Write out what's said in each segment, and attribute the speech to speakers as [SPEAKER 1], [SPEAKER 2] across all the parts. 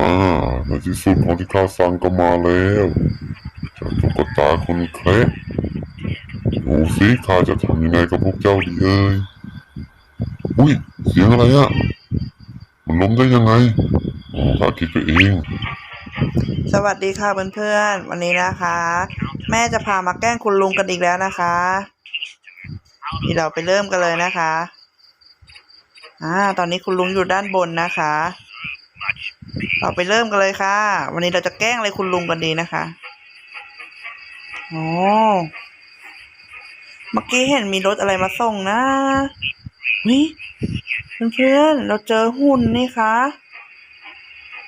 [SPEAKER 1] อ่าในที่สุดของที่ข้าสั่งก็มาแล้วเจ้าตุ๊กตาคนเคละดูสิข้าจะทำยังไงกับพวกเจ้าดีเอ่ยอุ้ย เสียงอะไรอะมันล้มได้ยังไงข้าคิดไปเอง
[SPEAKER 2] สวัสดีค่ะเพื่อนๆวันนี้นะคะ แม่จะพามาแกล้งคุณลุงกันอีกแล้วนะคะ นี่เราไปเริ่มกันเลยนะคะอ่าตอนนี้คุณลุงอยู่ด้านบนนะคะ เราไปเริ่มกันเลยค่ะ วันนี้เราจะแกล้งอะไรคุณลุงกันดีนะคะโอ้เมื่อกี้เห็นมีรถอะไรมาส่งนะวิเพื่อนๆเราเจอหุ่นนี่คะ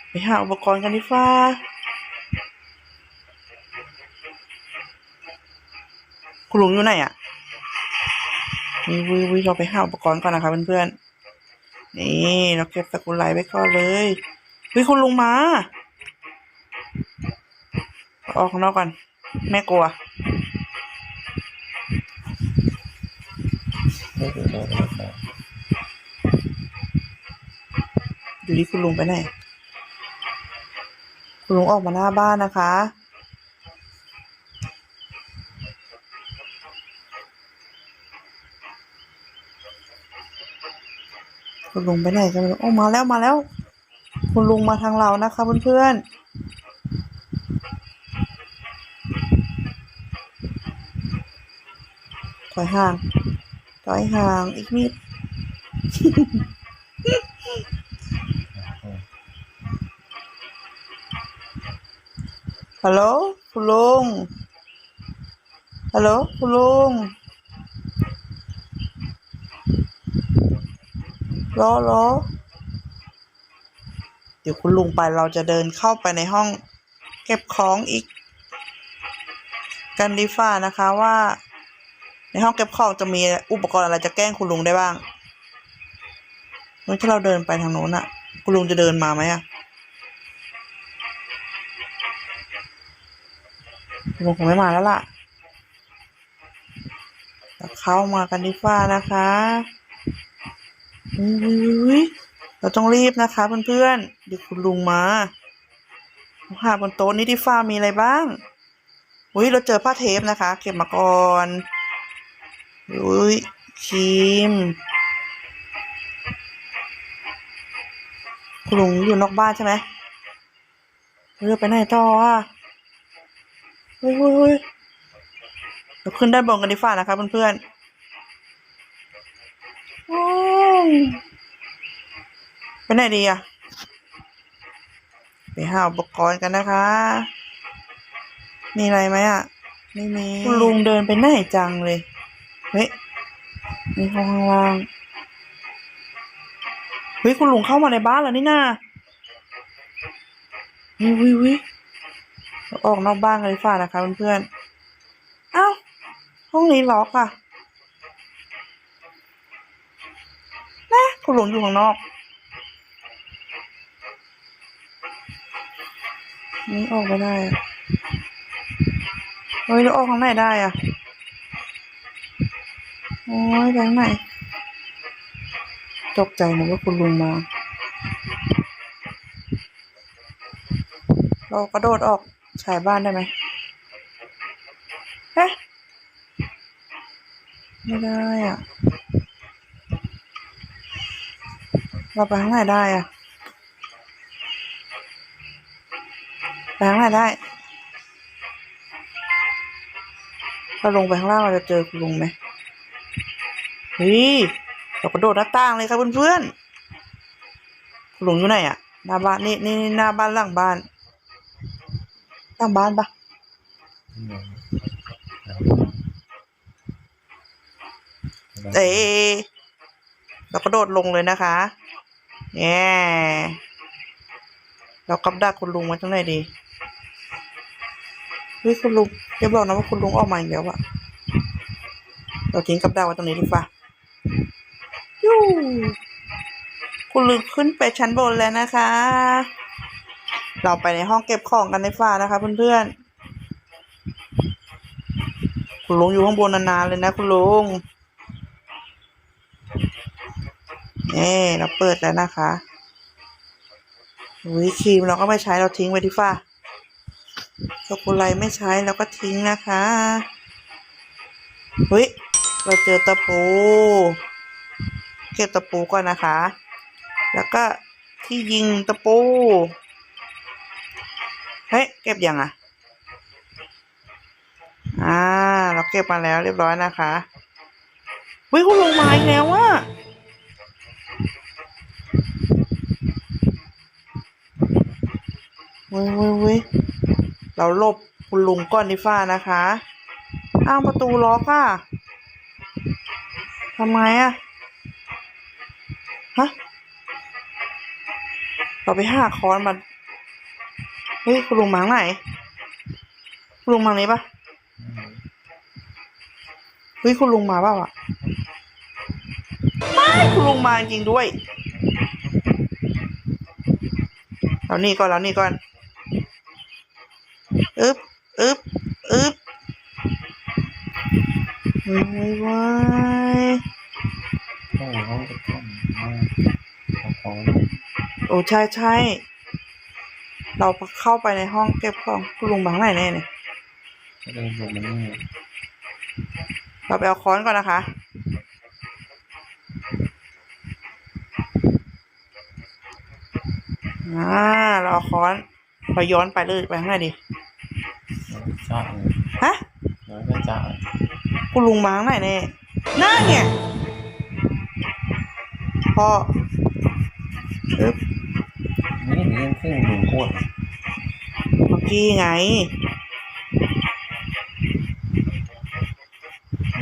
[SPEAKER 2] ไปหาอุปกรณ์กันดีฟ้าคุณลุงอยู่ไหนอะ วิววิวิเราไปหาอุปกรณ์ก่อนนะคะเพื่อนๆ นี่เราเก็บสกุลไลไว้ก่อนเลยวิคุณลุงมาออกข้างนอกก่อนแม่กลัวอยู่ที่คุณลุงไปไหน คุณลุงออกมาหน้าบ้านนะคะ คุณลุงไปไหนกันไม่รู้โอ้มาแล้วมาแล้ว คุณลุงมาทางเรานะคะเพื่อนๆถอยห่างถอยห่างอีกนิดฮัลโหลคุณลุงฮัลโหลคุณลุง รอรอเดี๋ยวคุณลุงไปเราจะเดินเข้าไปในห้อง เก็บของอีก กันดีฟ้านะคะว่า ในห้องเก็บของจะมีอุปกรณ์อะไรจะแกล้งคุณลุงได้บ้างเมื่อถ้าเราเดินไปทางโน้นอะคุณลุงจะเดินมาไหมอะคุณลุงคงไม่มาแล้วล่ะเราเข้ามากันดีฟ้านะคะ อุ้ยเราต้องรีบนะคะเพื่อนๆเดี๋ยวคุณลุงมาหาบนโต๊ะนี้ที่ฟ้ามีอะไรบ้าง อุ้ยเราเจอผ้าเทปนะคะ เก็บมาก่อนอุ้ยครีมคุณลุงอยู่นอกบ้านใช่ไหมเรือไปไหนต่ออะเฮ้ยเฮ้ยเฮ้ยเราขึ้นด้านบนกันดีฟ้านะคะเพื่อนๆ อืม ไปไหนดีอะไปหาอุปกรณ์กันนะคะ มีอะไรไหมอะไม่มีคุณลุงเดินไปไหนจังเลย เฮ้ย มีห้องข้างล่างเฮ้ยคุณลุงเข้ามาในบ้านแล้วนี่นาวิววิววิเราออกนอกบ้านกันดีกว่านะคะเพื่อนๆ เอ้า ห้องนี้ล็อกอะ นะคุณลุงอยู่ข้างนอก นี่ออกไม่ได้เฮ้ยแล้วออกทางไหนได้อะโอ้ยไปไหนตกใจนึกว่าคุณลุงมา เรากระโดดออกชายบ้านได้ไหมเฮ้ไม่ได้อะ เราไปทางไหนได้อะไปทางไหนได้เราลงไปข้างล่างเราจะเจอคุณลุงไหมเฮ้ยเรากระโดดหน้าต่างเลยครับเพื่อนๆคุณลุงอยู่ไหนอะหน้าบ้านนี่นี่หน้าบ้านหลังบ้านหลังบ้านปะเอ๊เรากระโดดลงเลยนะคะ แง่เรากับดักคุณลุงไว้ตรงไหนดีเฮ้ยคุณลุงอย่าบอกนะว่าคุณลุงออกมาอีกแล้วอะเราทิ้งกับดักไว้ตรงนี้ดีกว่ายูคุณลุงขึ้นไปชั้นบนแล้วนะคะ เราไปในห้องเก็บของกันในฟ้านะคะเพื่อนๆ คุณลุงอยู่ข้างบนนานๆเลยนะคุณลุง นี่เราเปิดแล้วนะคะอุ้ยครีมเราก็ไม่ใช้เราทิ้งไว้ที่ฝ้าช็อกโกแลตไม่ใช้เราก็ทิ้งนะคะเฮ้ยเราเจอตะปู เก็บตะปูก่อนนะคะ แล้วก็ที่ยิงตะปู เฮ้ยเก็บยังอะ อ่า เราเก็บมาแล้วเรียบร้อยนะคะวิคุณลงมาอีกแล้วอะ เว้ยเว้ยเว้ยเราลบคุณลุงก่อนดีฟ้านะคะ อ้าวประตูล็อกอะทำไมอะ ฮะ เราไปห้าค้อนมา เฮ้ย คุณลุงมาไหน คุณลุงมาทางนี้ปะเฮ้ย คุณลุงมาเปล่าอะไม่คุณลุงมาจริงด้วยเรานี่ก่อนเรานี่ก่อน อึ๊บอึ๊บอึ๊บเฮ้ยว้ย
[SPEAKER 3] ห้องห้องก็บของห้องเอาของ
[SPEAKER 2] โอ้ใช่ใช่เราเข้าไปในห้องเก็บของคุณลุงมาข้างไหนแน่เนี่ย
[SPEAKER 3] จะได้ลงมานี่
[SPEAKER 2] เราไปเอาค้อนก่อนนะคะอ่าเราเอาค้อนเราย้อนไปเลยไปข้างในดิ
[SPEAKER 3] จ้า
[SPEAKER 2] ฮะ
[SPEAKER 3] น้อยก็จ้า
[SPEAKER 2] คุณลุงมาข้างไหนแน่น่าเนี่ยพ่ออึ๊บ
[SPEAKER 3] นี่เรื่องซึ่งหนึ่งขวด
[SPEAKER 2] เมื่อกี้ไง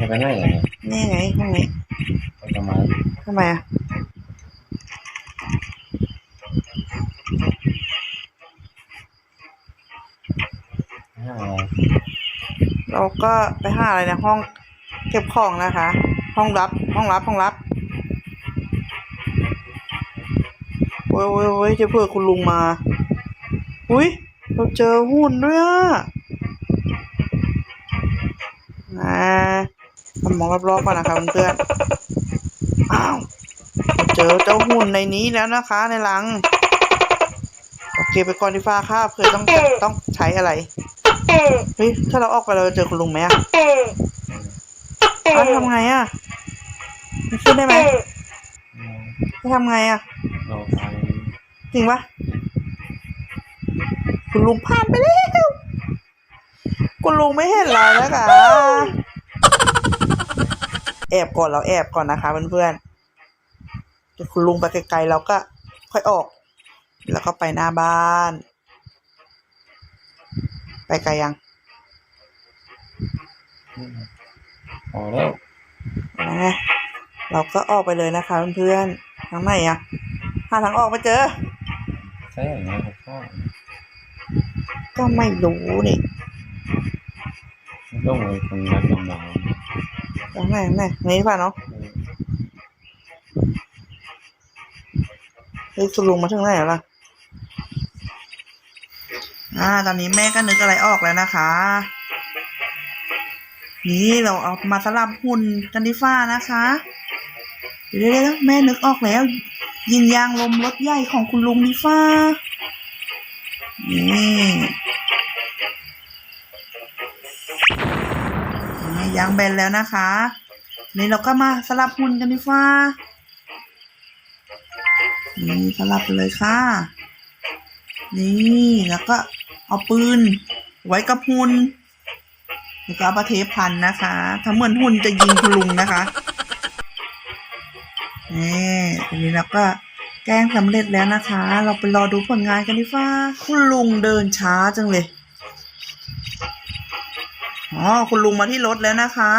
[SPEAKER 3] จะไปไหนอะเนี่ย
[SPEAKER 2] นี่ไงห้องนี้
[SPEAKER 3] ไปทำไม
[SPEAKER 2] ทำไมอะ
[SPEAKER 3] ห้าอะไร
[SPEAKER 2] เราก็ไปหาอะไรในห้องเก็บของนะคะ ห้องรับห้องรับห้องรับโอ้ยโอ้ยโอ้ยจะเพื่อคุณลุงมา อุ้ยเราเจอหุ่นด้วยอะอ่าทำมองรอบๆก่อนนะคะเพื่อนอ้าวเจอเจ้าหุ่นในนี้แล้วนะคะ ในหลัง โอเคไปก่อนดีฟ้าค่ะเผื่อต้องต้องใช้อะไร เฮ้ยถ้าเราออกไปเราจะเจอคุณลุงไหมอะอะทำไงอะมันขึ้นได้ไหมจะทำไงอะ
[SPEAKER 3] เราไป
[SPEAKER 2] จริงปะคุณลุงผ่านไปแล้วคุณลุงไม่เห็นเรานะคะแอบก่อนเราแอบก่อนนะคะเพื่อนๆคุณลุงไปไกลๆเราก็ค่อยออก แล้วก็ไปหน้าบ้าน ไปไกลยัง
[SPEAKER 3] พอแล้ว
[SPEAKER 2] นะเราก็ออกไปเลยนะคะเพื่อนๆทางไหนอะหาทางออกมาเจอ
[SPEAKER 3] ใช่อย่างนี้ครับพ่อ
[SPEAKER 2] ก็ไม่รู้นี่
[SPEAKER 3] ไม่ต้องเลยคนนักดำน้
[SPEAKER 2] ทางไหนทางไหนนี่ป่ะเนาะำเฮ้ยคุณลุงมาถึงไหนแล้วล่ะ อ่า ตอนนี้แม่ก็นึกอะไรออกแล้วนะคะ นี่เราเอามาสลับหุ่นกันดีฟ้านะคะเดี๋ยวๆๆแม่นึกออกแล้ว ยิงยางลมรถใหญ่ของคุณลุงดีฟ้า นี่อ่ยางแบนแล้วนะคะนี่เราก็มาสลับหุ่นกันดีฟ้า นี่สลับเลยค่ะ นี่แล้วก็ เอาปืน ไว้กับหุ่นแล้วก็เอาประเทศพันนะคะ ถ้าเหมือนหุ่นจะยิงคุณลุงนะคะนี่ทีนี้เราก็แกล้งสำเร็จแล้วนะคะ เราไปรอดูผลงานกันดีฟ้าคุณลุงเดินช้าจังเลย อ๋อ คุณลุงมาที่รถแล้วนะคะ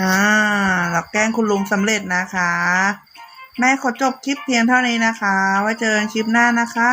[SPEAKER 2] อ่าเราแกล้งคุณลุงสำเร็จนะคะ แม่ขอจบคลิปเพียงเท่านี้นะคะ ไว้เจอกันคลิปหน้านะคะ